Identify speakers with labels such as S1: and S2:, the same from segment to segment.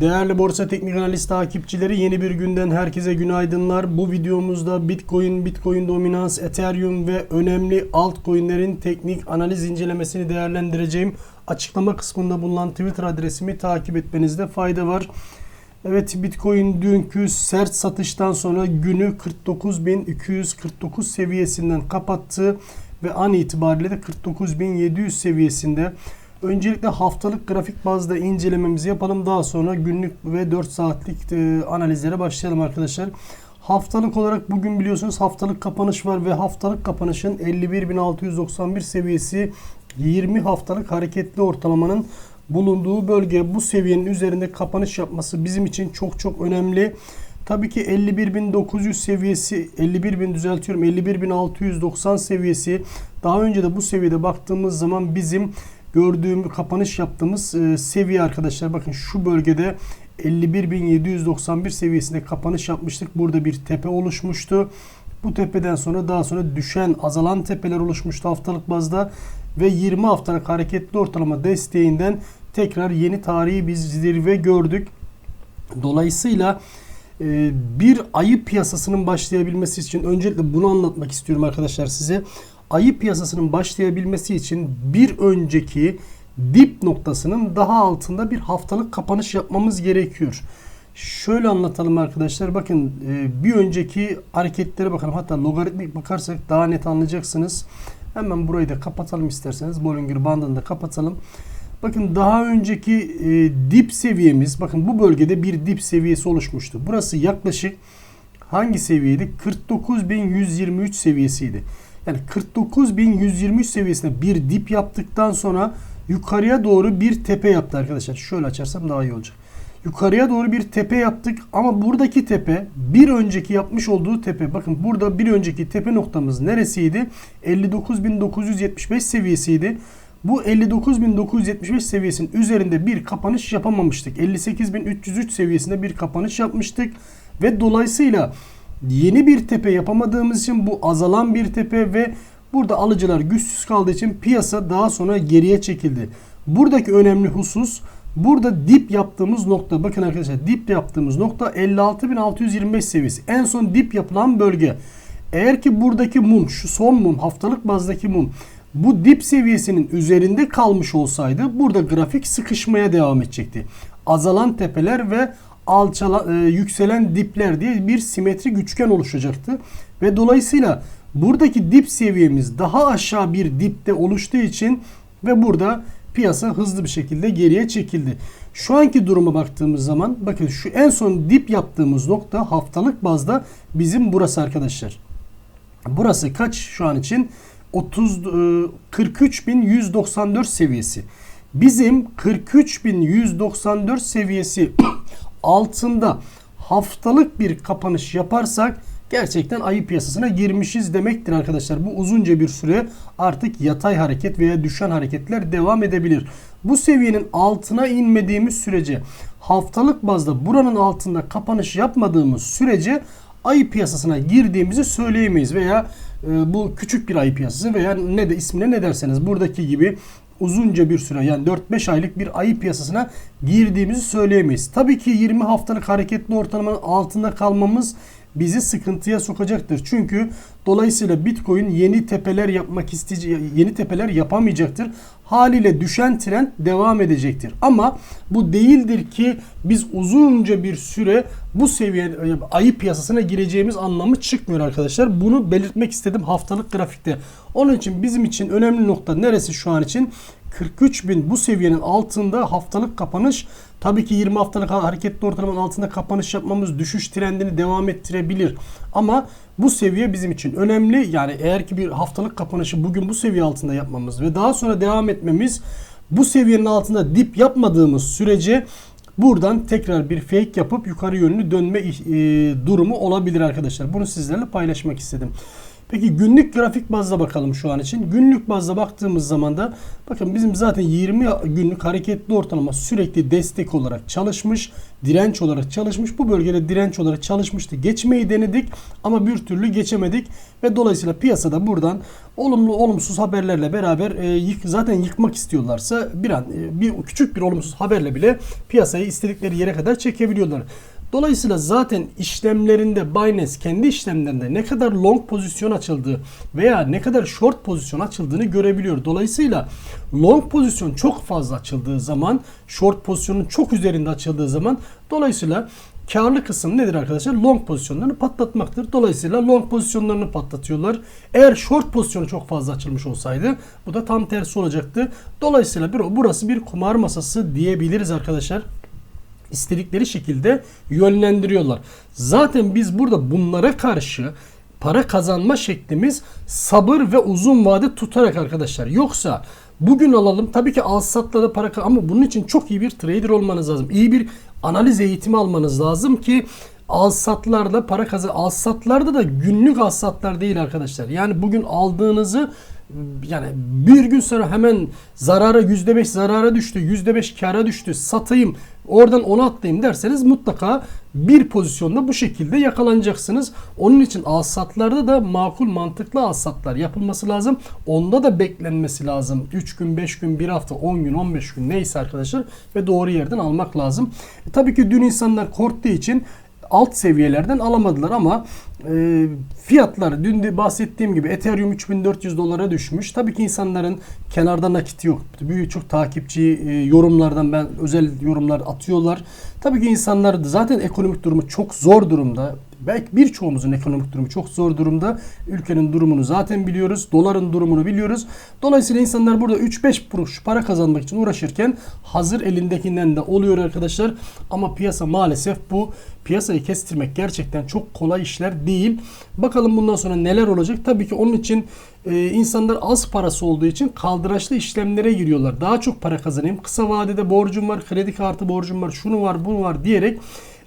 S1: Değerli Borsa Teknik Analiz takipçileri yeni bir günden herkese günaydınlar. Bu videomuzda Bitcoin, Bitcoin dominans, Ethereum ve önemli altcoin'lerin teknik analiz incelemesini değerlendireceğim. Açıklama kısmında bulunan Twitter adresimi takip etmenizde fayda var. Evet Bitcoin dünkü sert satıştan sonra günü 49.249 seviyesinden kapattı ve an itibariyle de 49.700 seviyesinde. Öncelikle haftalık grafik bazda incelememizi yapalım. Daha sonra günlük ve 4 saatlik e, analizlere başlayalım arkadaşlar. Haftalık olarak bugün biliyorsunuz haftalık kapanış var ve haftalık kapanışın 51.691 seviyesi 20 haftalık hareketli ortalamanın bulunduğu bölge. Bu seviyenin üzerinde kapanış yapması bizim için çok çok önemli. Tabii ki 51.900 seviyesi, 51.000 düzeltiyorum, 51.690 seviyesi. Daha önce de bu seviyede baktığımız zaman bizim gördüğüm kapanış yaptığımız e, seviye arkadaşlar. Bakın şu bölgede 51.791 seviyesinde kapanış yapmıştık. Burada bir tepe oluşmuştu. Bu tepeden sonra daha sonra düşen azalan tepeler oluşmuştu haftalık bazda ve 20 haftalık hareketli ortalama desteğinden tekrar yeni tarihi bir zirve gördük. Dolayısıyla e, bir ayı piyasasının başlayabilmesi için öncelikle bunu anlatmak istiyorum arkadaşlar size. Ayı piyasasının başlayabilmesi için bir önceki dip noktasının daha altında bir haftalık kapanış yapmamız gerekiyor. Şöyle anlatalım arkadaşlar. Bakın e, bir önceki hareketlere bakalım. Hatta logaritmik bakarsak daha net anlayacaksınız. Hemen burayı da kapatalım isterseniz. Bollinger bandını da kapatalım. Bakın daha önceki e, dip seviyemiz, bakın bu bölgede bir dip seviyesi oluşmuştu. Burası yaklaşık hangi seviyeydi? 49.123 seviyesiydi. Yani 49.123 seviyesinde bir dip yaptıktan sonra yukarıya doğru bir tepe yaptı arkadaşlar. Şöyle açarsam daha iyi olacak. Yukarıya doğru bir tepe yaptık ama buradaki tepe bir önceki yapmış olduğu tepe. Bakın burada bir önceki tepe noktamız neresiydi? 59.975 seviyesiydi. Bu 59.975 seviyesinin üzerinde bir kapanış yapamamıştık. 58.303 seviyesinde bir kapanış yapmıştık. Ve dolayısıyla yeni bir tepe yapamadığımız için bu azalan bir tepe ve burada alıcılar güçsüz kaldığı için piyasa daha sonra geriye çekildi. Buradaki önemli husus burada dip yaptığımız nokta bakın arkadaşlar dip yaptığımız nokta 56.625 seviyesi. En son dip yapılan bölge. Eğer ki buradaki mum şu son mum haftalık bazdaki mum bu dip seviyesinin üzerinde kalmış olsaydı burada grafik sıkışmaya devam edecekti. Azalan tepeler ve alçala, e, yükselen dipler diye bir simetrik üçgen oluşacaktı. Ve dolayısıyla buradaki dip seviyemiz daha aşağı bir dipte oluştuğu için ve burada piyasa hızlı bir şekilde geriye çekildi. Şu anki duruma baktığımız zaman bakın şu en son dip yaptığımız nokta haftalık bazda bizim burası arkadaşlar. Burası kaç şu an için? 30 43.194 seviyesi. Bizim 43.194 seviyesi altında haftalık bir kapanış yaparsak gerçekten ayı piyasasına girmişiz demektir arkadaşlar. Bu uzunca bir süre artık yatay hareket veya düşen hareketler devam edebilir. Bu seviyenin altına inmediğimiz sürece haftalık bazda buranın altında kapanış yapmadığımız sürece ayı piyasasına girdiğimizi söyleyemeyiz veya e, bu küçük bir ayı piyasası veya ne de ismine ne derseniz buradaki gibi uzunca bir süre yani 4-5 aylık bir ayı piyasasına girdiğimizi söyleyemeyiz. Tabii ki 20 haftalık hareketli ortalamanın altında kalmamız bizi sıkıntıya sokacaktır. Çünkü dolayısıyla Bitcoin yeni tepeler yapmak isteyecek, yeni tepeler yapamayacaktır. Haliyle düşen trend devam edecektir. Ama bu değildir ki biz uzunca bir süre bu seviye ayı piyasasına gireceğimiz anlamı çıkmıyor arkadaşlar. Bunu belirtmek istedim haftalık grafikte. Onun için bizim için önemli nokta neresi şu an için? 43 bin bu seviyenin altında haftalık kapanış tabii ki 20 haftalık hareketli ortalamanın altında kapanış yapmamız düşüş trendini devam ettirebilir. Ama bu seviye bizim için önemli. Yani eğer ki bir haftalık kapanışı bugün bu seviye altında yapmamız ve daha sonra devam etmemiz bu seviyenin altında dip yapmadığımız sürece buradan tekrar bir fake yapıp yukarı yönlü dönme e, durumu olabilir arkadaşlar. Bunu sizlerle paylaşmak istedim. Peki günlük grafik bazda bakalım şu an için. Günlük bazda baktığımız zaman da bakın bizim zaten 20 günlük hareketli ortalama sürekli destek olarak çalışmış, direnç olarak çalışmış. Bu bölgede direnç olarak çalışmıştı. Geçmeyi denedik ama bir türlü geçemedik ve dolayısıyla piyasada buradan olumlu olumsuz haberlerle beraber e, yık, zaten yıkmak istiyorlarsa bir an e, bir küçük bir olumsuz haberle bile piyasayı istedikleri yere kadar çekebiliyorlar. Dolayısıyla zaten işlemlerinde Binance kendi işlemlerinde ne kadar long pozisyon açıldığı veya ne kadar short pozisyon açıldığını görebiliyor. Dolayısıyla long pozisyon çok fazla açıldığı zaman short pozisyonun çok üzerinde açıldığı zaman dolayısıyla karlı kısım nedir arkadaşlar? Long pozisyonlarını patlatmaktır. Dolayısıyla long pozisyonlarını patlatıyorlar. Eğer short pozisyonu çok fazla açılmış olsaydı bu da tam tersi olacaktı. Dolayısıyla burası bir kumar masası diyebiliriz arkadaşlar istedikleri şekilde yönlendiriyorlar. Zaten biz burada bunlara karşı para kazanma şeklimiz sabır ve uzun vade tutarak arkadaşlar. Yoksa bugün alalım tabii ki al satla da para ama bunun için çok iyi bir trader olmanız lazım. İyi bir analiz eğitimi almanız lazım ki al satlarla para kazan al satlarda da günlük al satlar değil arkadaşlar. Yani bugün aldığınızı yani bir gün sonra hemen zarara %5 zarara düştü, %5 kara düştü, satayım, oradan onu atlayayım derseniz mutlaka bir pozisyonda bu şekilde yakalanacaksınız. Onun için alsatlarda da makul mantıklı alsatlar yapılması lazım. Onda da beklenmesi lazım. 3 gün, 5 gün, 1 hafta, 10 gün, 15 gün neyse arkadaşlar ve doğru yerden almak lazım. E, tabii ki dün insanlar korktuğu için alt seviyelerden alamadılar ama e, fiyatlar dün de bahsettiğim gibi Ethereum 3400 dolara düşmüş. Tabii ki insanların kenarda nakit yok. Büyük çok takipçi e, yorumlardan ben özel yorumlar atıyorlar. Tabii ki insanlar zaten ekonomik durumu çok zor durumda. Belki birçoğumuzun ekonomik durumu çok zor durumda. Ülkenin durumunu zaten biliyoruz. Doların durumunu biliyoruz. Dolayısıyla insanlar burada 3-5 kuruş para kazanmak için uğraşırken hazır elindekinden de oluyor arkadaşlar. Ama piyasa maalesef bu piyasayı kestirmek gerçekten çok kolay işler değil. Bakalım bundan sonra neler olacak. Tabii ki onun için e, insanlar az parası olduğu için kaldıraçlı işlemlere giriyorlar. Daha çok para kazanayım. Kısa vadede borcum var, kredi kartı borcum var, şunu var, bunu var diyerek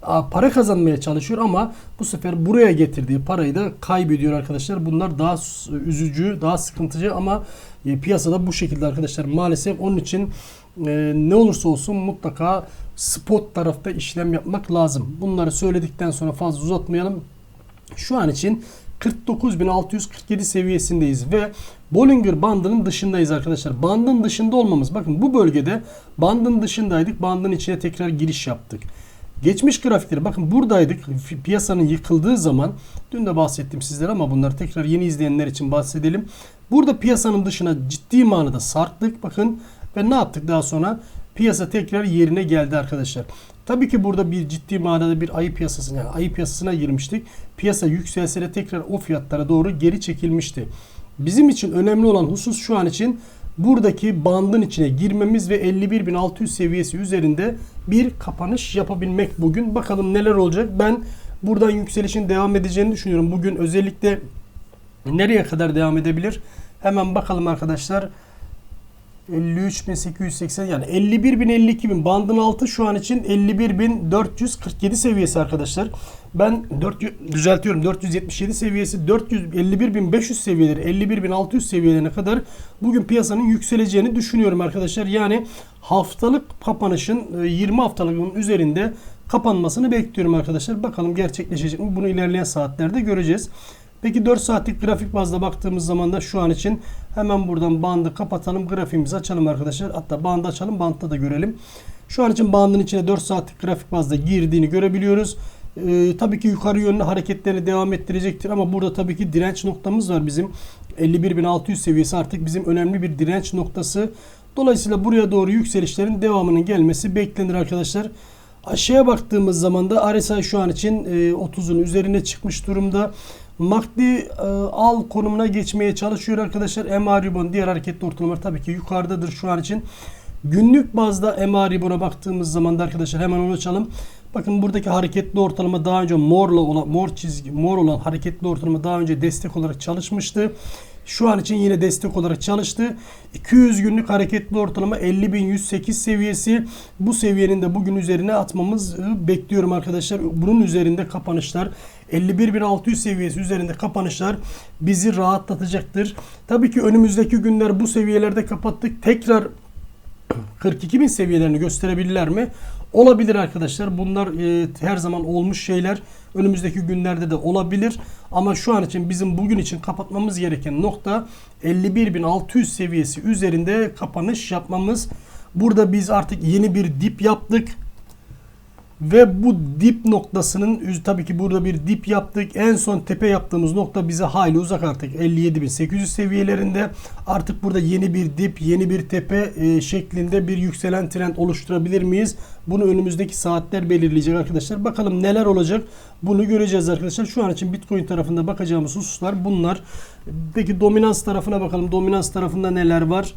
S1: para kazanmaya çalışıyor ama bu sefer buraya getirdiği parayı da kaybediyor arkadaşlar. Bunlar daha üzücü, daha sıkıntıcı ama e, piyasada bu şekilde arkadaşlar. Maalesef onun için e, ne olursa olsun mutlaka spot tarafta işlem yapmak lazım. Bunları söyledikten sonra fazla uzatmayalım. Şu an için 49.647 seviyesindeyiz ve Bollinger bandının dışındayız arkadaşlar. Bandın dışında olmamız. Bakın bu bölgede bandın dışındaydık. Bandın içine tekrar giriş yaptık. Geçmiş grafikleri bakın buradaydık. Piyasanın yıkıldığı zaman dün de bahsettim sizlere ama bunları tekrar yeni izleyenler için bahsedelim. Burada piyasanın dışına ciddi manada sarktık bakın ve ne yaptık daha sonra? Piyasa tekrar yerine geldi arkadaşlar. Tabii ki burada bir ciddi manada bir ayı piyasasına yani ayı piyasasına girmiştik. Piyasa yükselse de tekrar o fiyatlara doğru geri çekilmişti. Bizim için önemli olan husus şu an için buradaki bandın içine girmemiz ve 51.600 seviyesi üzerinde bir kapanış yapabilmek bugün. Bakalım neler olacak. Ben buradan yükselişin devam edeceğini düşünüyorum. Bugün özellikle nereye kadar devam edebilir? Hemen bakalım arkadaşlar. 53.880 yani 51.000 bandın altı şu an için 51.447 seviyesi arkadaşlar. Ben 4 düzeltiyorum 477 seviyesi 451.500 seviyeleri 51.600 seviyelerine kadar bugün piyasanın yükseleceğini düşünüyorum arkadaşlar. Yani haftalık kapanışın 20 e, haftalığın üzerinde kapanmasını bekliyorum arkadaşlar. Bakalım gerçekleşecek mi? Bunu ilerleyen saatlerde göreceğiz. Peki 4 saatlik grafik bazda baktığımız zaman da şu an için hemen buradan bandı kapatalım. Grafiğimizi açalım arkadaşlar. Hatta bandı açalım. Bantta da görelim. Şu an için bandın içine 4 saatlik grafik bazda girdiğini görebiliyoruz. Ee, tabii ki yukarı yönlü hareketlerini devam ettirecektir ama burada tabii ki direnç noktamız var bizim. 51.600 seviyesi artık bizim önemli bir direnç noktası. Dolayısıyla buraya doğru yükselişlerin devamının gelmesi beklenir arkadaşlar. Aşağıya baktığımız zaman da RSI şu an için 30'un e, üzerine çıkmış durumda. MACD e, al konumuna geçmeye çalışıyor arkadaşlar. MA Ribbon diğer hareketli ortalamalar tabii ki yukarıdadır şu an için. Günlük bazda MA Ribbon'a baktığımız zaman da arkadaşlar hemen onu açalım. Bakın buradaki hareketli ortalama daha önce morla olan mor çizgi mor olan hareketli ortalama daha önce destek olarak çalışmıştı. Şu an için yine destek olarak çalıştı. 200 günlük hareketli ortalama 50.108 seviyesi. Bu seviyenin de bugün üzerine atmamız e, bekliyorum arkadaşlar. Bunun üzerinde kapanışlar 51.600 seviyesi üzerinde kapanışlar bizi rahatlatacaktır. Tabii ki önümüzdeki günler bu seviyelerde kapattık. Tekrar 42 bin seviyelerini gösterebilirler mi? Olabilir arkadaşlar. Bunlar e, her zaman olmuş şeyler. Önümüzdeki günlerde de olabilir. Ama şu an için bizim bugün için kapatmamız gereken nokta 51.600 seviyesi üzerinde kapanış yapmamız. Burada biz artık yeni bir dip yaptık. Ve bu dip noktasının tabii ki burada bir dip yaptık. En son tepe yaptığımız nokta bize hayli uzak artık 57.800 seviyelerinde. Artık burada yeni bir dip, yeni bir tepe e, şeklinde bir yükselen trend oluşturabilir miyiz? Bunu önümüzdeki saatler belirleyecek arkadaşlar. Bakalım neler olacak? Bunu göreceğiz arkadaşlar. Şu an için Bitcoin tarafında bakacağımız hususlar bunlar. Peki dominans tarafına bakalım. Dominans tarafında neler var?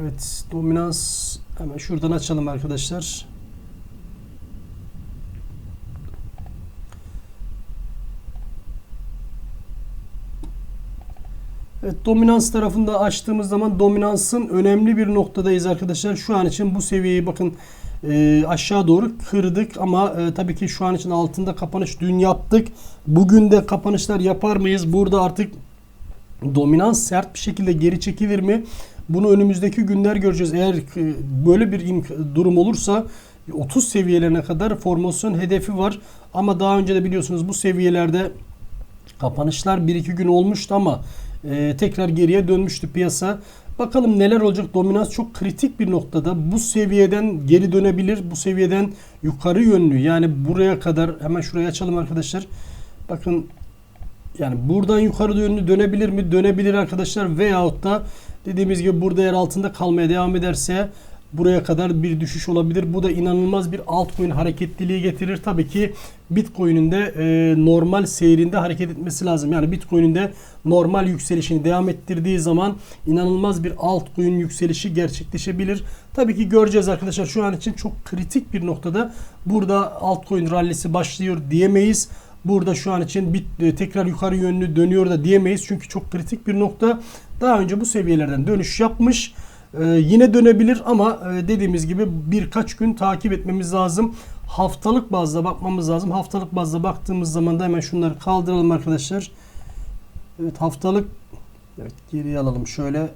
S1: Evet, dominans hemen şuradan açalım arkadaşlar. Evet, dominans tarafında açtığımız zaman dominansın önemli bir noktadayız arkadaşlar. Şu an için bu seviyeyi bakın e, aşağı doğru kırdık ama e, tabii ki şu an için altında kapanış dün yaptık. Bugün de kapanışlar yapar mıyız? Burada artık dominans sert bir şekilde geri çekilir mi? Bunu önümüzdeki günler göreceğiz. Eğer e, böyle bir durum olursa 30 seviyelerine kadar formasyon hedefi var. Ama daha önce de biliyorsunuz bu seviyelerde kapanışlar 1-2 gün olmuştu ama e, tekrar geriye dönmüştü piyasa. Bakalım neler olacak. Dominans çok kritik bir noktada. Bu seviyeden geri dönebilir. Bu seviyeden yukarı yönlü. Yani buraya kadar hemen şuraya açalım arkadaşlar. Bakın yani buradan yukarı yönlü dönebilir mi? Dönebilir arkadaşlar. Veyahut da dediğimiz gibi burada yer altında kalmaya devam ederse buraya kadar bir düşüş olabilir. Bu da inanılmaz bir altcoin hareketliliği getirir. Tabii ki Bitcoin'in de e, normal seyrinde hareket etmesi lazım. Yani Bitcoin'in de normal yükselişini devam ettirdiği zaman inanılmaz bir altcoin yükselişi gerçekleşebilir. Tabii ki göreceğiz arkadaşlar. Şu an için çok kritik bir noktada burada altcoin rallisi başlıyor diyemeyiz. Burada şu an için bit, e, tekrar yukarı yönlü dönüyor da diyemeyiz. Çünkü çok kritik bir nokta. Daha önce bu seviyelerden dönüş yapmış. Ee, yine dönebilir ama e, dediğimiz gibi birkaç gün takip etmemiz lazım. Haftalık bazda bakmamız lazım. Haftalık bazda baktığımız zaman da hemen şunları kaldıralım arkadaşlar. Evet haftalık evet, geriye alalım şöyle.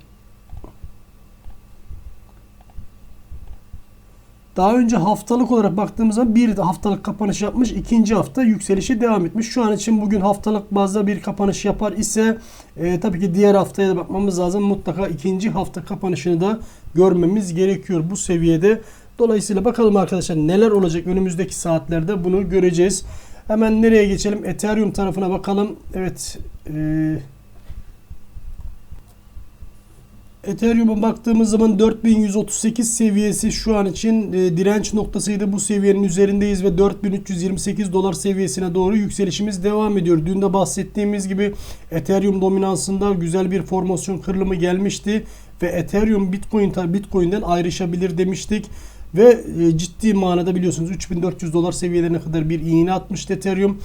S1: Daha önce haftalık olarak baktığımızda bir haftalık kapanış yapmış. ikinci hafta yükselişe devam etmiş. Şu an için bugün haftalık bazda bir kapanış yapar ise e, tabii ki diğer haftaya da bakmamız lazım. Mutlaka ikinci hafta kapanışını da görmemiz gerekiyor bu seviyede. Dolayısıyla bakalım arkadaşlar neler olacak önümüzdeki saatlerde bunu göreceğiz. Hemen nereye geçelim? Ethereum tarafına bakalım. Evet. Eee Ethereum'a baktığımız zaman 4138 seviyesi şu an için e, direnç noktasıydı. Bu seviyenin üzerindeyiz ve 4328 dolar seviyesine doğru yükselişimiz devam ediyor. Dün de bahsettiğimiz gibi Ethereum dominansında güzel bir formasyon kırılımı gelmişti ve Ethereum Bitcoin Bitcoin'den ayrışabilir demiştik. Ve e, ciddi manada biliyorsunuz 3400 dolar seviyelerine kadar bir iğne atmıştı Ethereum.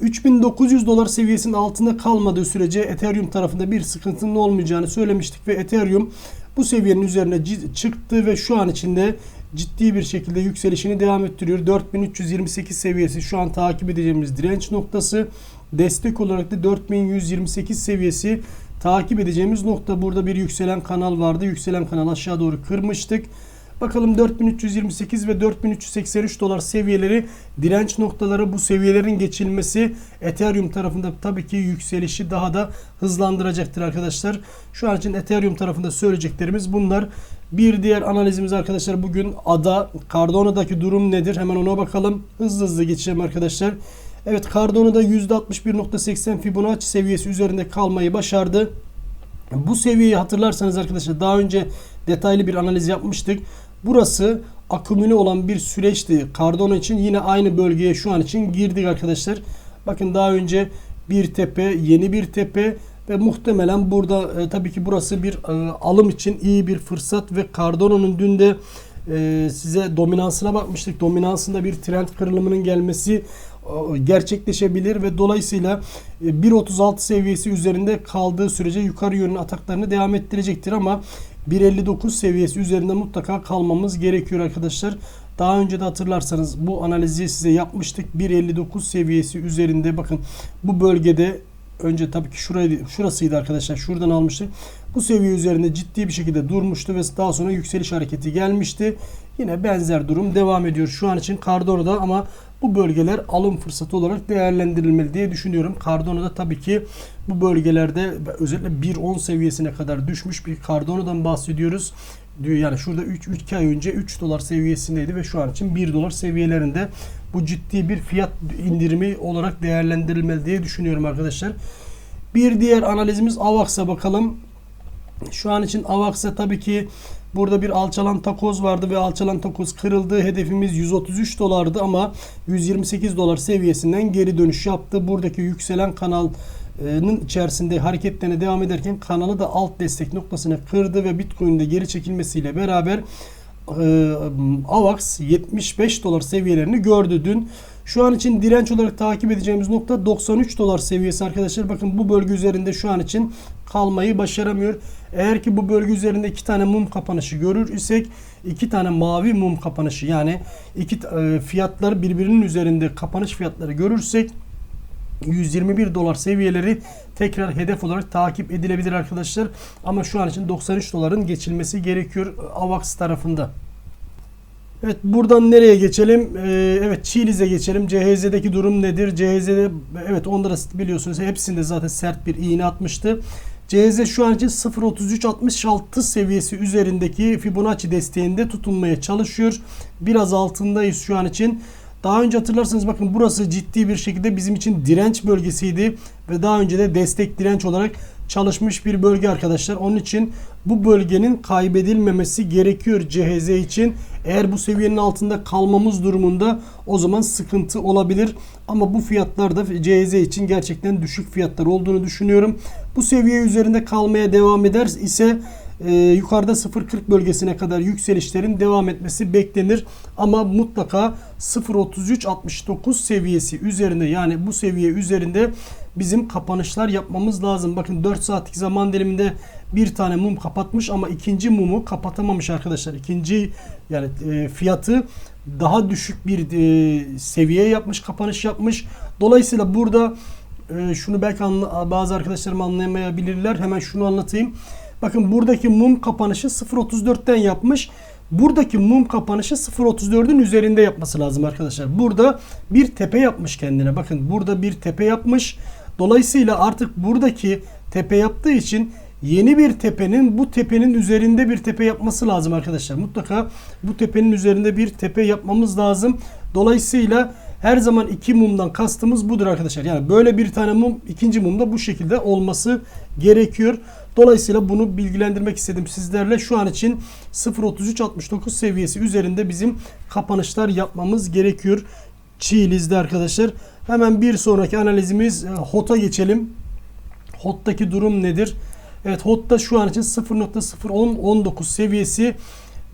S1: 3900 dolar seviyesinin altında kalmadığı sürece Ethereum tarafında bir sıkıntının olmayacağını söylemiştik ve Ethereum bu seviyenin üzerine çıktı ve şu an içinde ciddi bir şekilde yükselişini devam ettiriyor. 4328 seviyesi şu an takip edeceğimiz direnç noktası. Destek olarak da 4128 seviyesi takip edeceğimiz nokta. Burada bir yükselen kanal vardı. Yükselen kanal aşağı doğru kırmıştık. Bakalım 4328 ve 4383 dolar seviyeleri direnç noktaları bu seviyelerin geçilmesi Ethereum tarafında tabii ki yükselişi daha da hızlandıracaktır arkadaşlar. Şu an için Ethereum tarafında söyleyeceklerimiz bunlar. Bir diğer analizimiz arkadaşlar bugün ADA Cardano'daki durum nedir? Hemen ona bakalım. Hızlı hızlı geçeceğim arkadaşlar. Evet Cardano'da %61.80 Fibonacci seviyesi üzerinde kalmayı başardı. Bu seviyeyi hatırlarsanız arkadaşlar daha önce detaylı bir analiz yapmıştık. Burası akümüle olan bir süreçti. Cardano için yine aynı bölgeye şu an için girdik arkadaşlar. Bakın daha önce bir tepe, yeni bir tepe ve muhtemelen burada e, tabii ki burası bir e, alım için iyi bir fırsat ve Cardano'nun dün de e, size dominansına bakmıştık. Dominansında bir trend kırılımının gelmesi e, gerçekleşebilir ve dolayısıyla e, 1.36 seviyesi üzerinde kaldığı sürece yukarı yönlü ataklarını devam ettirecektir ama 1.59 seviyesi üzerinde mutlaka kalmamız gerekiyor arkadaşlar. Daha önce de hatırlarsanız bu analizi size yapmıştık. 1.59 seviyesi üzerinde bakın bu bölgede önce tabii ki şuraydı, şurasıydı arkadaşlar. Şuradan almıştık. Bu seviye üzerinde ciddi bir şekilde durmuştu ve daha sonra yükseliş hareketi gelmişti. Yine benzer durum devam ediyor şu an için Cardano'da ama bu bölgeler alım fırsatı olarak değerlendirilmeli diye düşünüyorum. Cardano'da tabii ki bu bölgelerde özellikle 1.10 seviyesine kadar düşmüş bir Cardano'dan bahsediyoruz. Diyor Yani şurada 3 3 ay önce 3 dolar seviyesindeydi ve şu an için 1 dolar seviyelerinde. Bu ciddi bir fiyat indirimi olarak değerlendirilmeli diye düşünüyorum arkadaşlar. Bir diğer analizimiz AVAX'a bakalım. Şu an için AVAX'a tabii ki burada bir alçalan takoz vardı ve alçalan takoz kırıldı. Hedefimiz 133 dolardı ama 128 dolar seviyesinden geri dönüş yaptı. Buradaki yükselen kanalın içerisinde hareketlerine devam ederken kanalı da alt destek noktasına kırdı ve Bitcoin'de geri çekilmesiyle beraber e, AVAX 75 dolar seviyelerini gördü dün. Şu an için direnç olarak takip edeceğimiz nokta 93 dolar seviyesi arkadaşlar. Bakın bu bölge üzerinde şu an için kalmayı başaramıyor. Eğer ki bu bölge üzerinde iki tane mum kapanışı görür isek iki tane mavi mum kapanışı yani iki e, fiyatlar birbirinin üzerinde kapanış fiyatları görürsek 121 dolar seviyeleri tekrar hedef olarak takip edilebilir arkadaşlar. Ama şu an için 93 doların geçilmesi gerekiyor AVAX tarafında. Evet buradan nereye geçelim? Ee, evet Çiliz'e geçelim. CHZ'deki durum nedir? CHZ'de evet onda da biliyorsunuz hepsinde zaten sert bir iğne atmıştı. CHZ şu an için 0.3366 seviyesi üzerindeki Fibonacci desteğinde tutunmaya çalışıyor. Biraz altındayız şu an için. Daha önce hatırlarsanız bakın burası ciddi bir şekilde bizim için direnç bölgesiydi ve daha önce de destek direnç olarak çalışmış bir bölge arkadaşlar. Onun için bu bölgenin kaybedilmemesi gerekiyor CHZ için. Eğer bu seviyenin altında kalmamız durumunda o zaman sıkıntı olabilir. Ama bu fiyatlar da CHZ için gerçekten düşük fiyatlar olduğunu düşünüyorum. Bu seviye üzerinde kalmaya devam eder ise e, yukarıda 0.40 bölgesine kadar yükselişlerin devam etmesi beklenir. Ama mutlaka 0.3369 seviyesi üzerinde yani bu seviye üzerinde bizim kapanışlar yapmamız lazım. Bakın 4 saatlik zaman diliminde bir tane mum kapatmış ama ikinci mumu kapatamamış arkadaşlar. İkinci yani e, fiyatı daha düşük bir e, seviye yapmış, kapanış yapmış. Dolayısıyla burada e, şunu belki anla, bazı arkadaşlarım anlayamayabilirler. Hemen şunu anlatayım. Bakın buradaki mum kapanışı 0.34'ten yapmış. Buradaki mum kapanışı 0.34'ün üzerinde yapması lazım arkadaşlar. Burada bir tepe yapmış kendine. Bakın burada bir tepe yapmış. Dolayısıyla artık buradaki tepe yaptığı için yeni bir tepenin bu tepenin üzerinde bir tepe yapması lazım arkadaşlar. Mutlaka bu tepenin üzerinde bir tepe yapmamız lazım. Dolayısıyla her zaman iki mumdan kastımız budur arkadaşlar. Yani böyle bir tane mum ikinci mumda bu şekilde olması gerekiyor. Dolayısıyla bunu bilgilendirmek istedim sizlerle. Şu an için 0.3369 seviyesi üzerinde bizim kapanışlar yapmamız gerekiyor. Çiğliz'de arkadaşlar. Hemen bir sonraki analizimiz e, HOT'a geçelim. HOT'taki durum nedir? Evet HOT'ta şu an için 0.019 seviyesi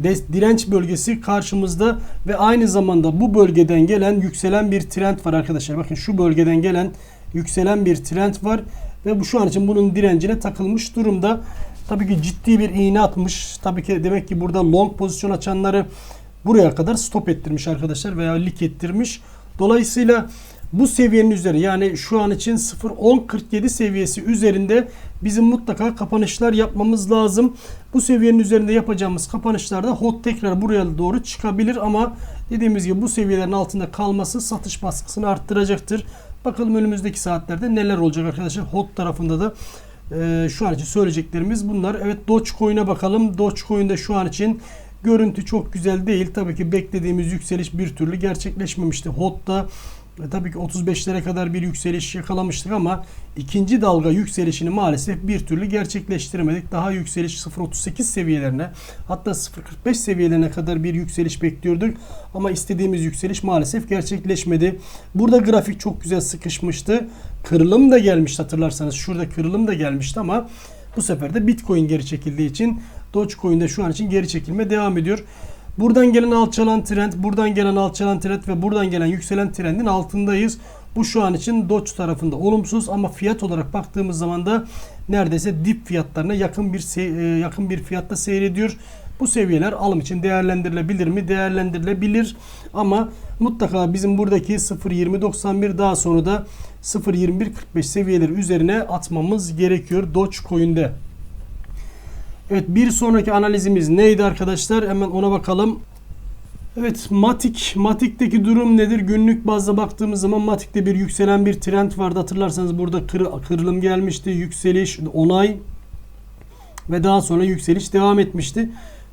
S1: direnç bölgesi karşımızda ve aynı zamanda bu bölgeden gelen yükselen bir trend var arkadaşlar. Bakın şu bölgeden gelen yükselen bir trend var ve bu şu an için bunun direncine takılmış durumda. Tabii ki ciddi bir iğne atmış. Tabii ki demek ki burada long pozisyon açanları buraya kadar stop ettirmiş arkadaşlar veya lik ettirmiş. Dolayısıyla bu seviyenin üzeri yani şu an için 0.1047 seviyesi üzerinde bizim mutlaka kapanışlar yapmamız lazım. Bu seviyenin üzerinde yapacağımız kapanışlarda hot tekrar buraya doğru çıkabilir ama dediğimiz gibi bu seviyelerin altında kalması satış baskısını arttıracaktır. Bakalım önümüzdeki saatlerde neler olacak arkadaşlar. Hot tarafında da e, şu an için söyleyeceklerimiz bunlar. Evet Dogecoin'e bakalım. Dogecoin'de şu an için görüntü çok güzel değil. Tabii ki beklediğimiz yükseliş bir türlü gerçekleşmemişti. Hot'ta e, tabii ki 35'lere kadar bir yükseliş yakalamıştık ama ikinci dalga yükselişini maalesef bir türlü gerçekleştiremedik. Daha yükseliş 0.38 seviyelerine hatta 0.45 seviyelerine kadar bir yükseliş bekliyorduk. Ama istediğimiz yükseliş maalesef gerçekleşmedi. Burada grafik çok güzel sıkışmıştı. Kırılım da gelmişti hatırlarsanız. Şurada kırılım da gelmişti ama bu sefer de Bitcoin geri çekildiği için Dogecoin'de şu an için geri çekilme devam ediyor. Buradan gelen alçalan trend, buradan gelen alçalan trend ve buradan gelen yükselen trendin altındayız. Bu şu an için Doge tarafında olumsuz ama fiyat olarak baktığımız zaman da neredeyse dip fiyatlarına yakın bir e, yakın bir fiyatta seyrediyor. Bu seviyeler alım için değerlendirilebilir mi? Değerlendirilebilir ama mutlaka bizim buradaki 0.2091 daha sonra da 0.2145 seviyeleri üzerine atmamız gerekiyor Dogecoin'de. Evet bir sonraki analizimiz neydi arkadaşlar? Hemen ona bakalım. Evet Matik. Matik'teki durum nedir? Günlük bazda baktığımız zaman Matik'te bir yükselen bir trend vardı. Hatırlarsanız burada kır, kırılım gelmişti. Yükseliş, onay ve daha sonra yükseliş devam etmişti.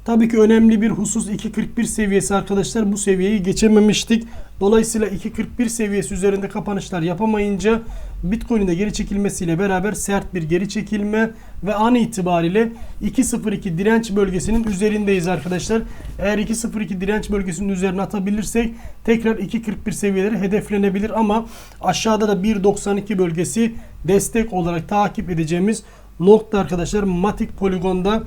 S1: Tabii ki önemli bir husus 2.41 seviyesi arkadaşlar. Bu seviyeyi geçememiştik. Dolayısıyla 2.41 seviyesi üzerinde kapanışlar yapamayınca Bitcoin'in de geri çekilmesiyle beraber sert bir geri çekilme ve an itibariyle 2.02 direnç bölgesinin üzerindeyiz arkadaşlar. Eğer 2.02 direnç bölgesinin üzerine atabilirsek tekrar 2.41 seviyeleri hedeflenebilir ama aşağıda da 1.92 bölgesi destek olarak takip edeceğimiz nokta arkadaşlar. Matic Poligon'da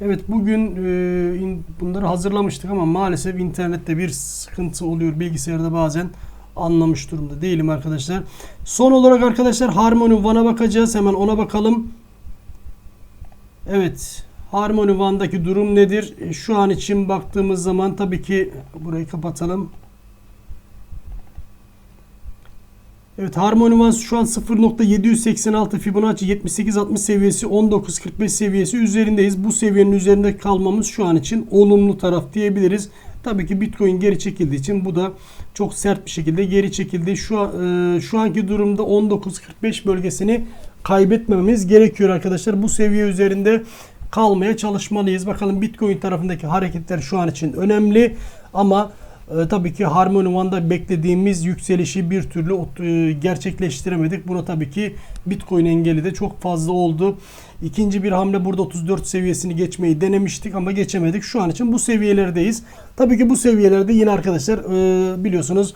S1: Evet bugün e, bunları hazırlamıştık ama maalesef internette bir sıkıntı oluyor bilgisayarda bazen anlamış durumda değilim arkadaşlar. Son olarak arkadaşlar Harmony One'a bakacağız. Hemen ona bakalım. Evet. Harmony One'daki durum nedir? E, Şu an için baktığımız zaman tabii ki burayı kapatalım. Evet Harmony One şu an 0.786 Fibonacci 78-60 seviyesi 19.45 seviyesi üzerindeyiz. Bu seviyenin üzerinde kalmamız şu an için olumlu taraf diyebiliriz. Tabii ki Bitcoin geri çekildiği için bu da çok sert bir şekilde geri çekildi. Şu e, şu anki durumda 19.45 bölgesini kaybetmememiz gerekiyor arkadaşlar. Bu seviye üzerinde kalmaya çalışmalıyız. Bakalım Bitcoin tarafındaki hareketler şu an için önemli ama e, tabii ki Harmony One'da beklediğimiz yükselişi bir türlü e, gerçekleştiremedik. Buna tabii ki Bitcoin engeli de çok fazla oldu. İkinci bir hamle burada 34 seviyesini geçmeyi denemiştik ama geçemedik. Şu an için bu seviyelerdeyiz. Tabii ki bu seviyelerde yine arkadaşlar e, biliyorsunuz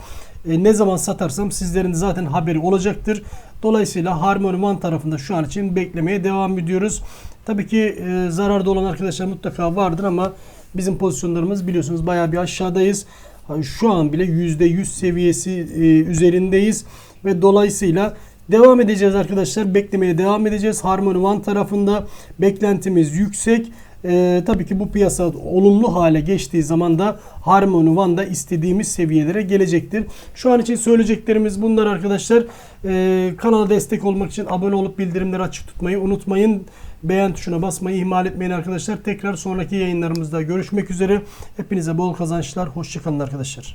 S1: e, ne zaman satarsam sizlerin zaten haberi olacaktır. Dolayısıyla Harmony One tarafında şu an için beklemeye devam ediyoruz. Tabii ki e, zararda olan arkadaşlar mutlaka vardır ama bizim pozisyonlarımız biliyorsunuz bayağı bir aşağıdayız. Şu an bile %100 seviyesi üzerindeyiz ve dolayısıyla devam edeceğiz arkadaşlar. Beklemeye devam edeceğiz. Harmony One tarafında beklentimiz yüksek. E, tabii ki bu piyasa olumlu hale geçtiği zaman da Harmony One da istediğimiz seviyelere gelecektir. Şu an için söyleyeceklerimiz bunlar arkadaşlar. E, kanala destek olmak için abone olup bildirimleri açık tutmayı unutmayın. Beğen tuşuna basmayı ihmal etmeyin arkadaşlar. Tekrar sonraki yayınlarımızda görüşmek üzere. Hepinize bol kazançlar. Hoşçakalın arkadaşlar.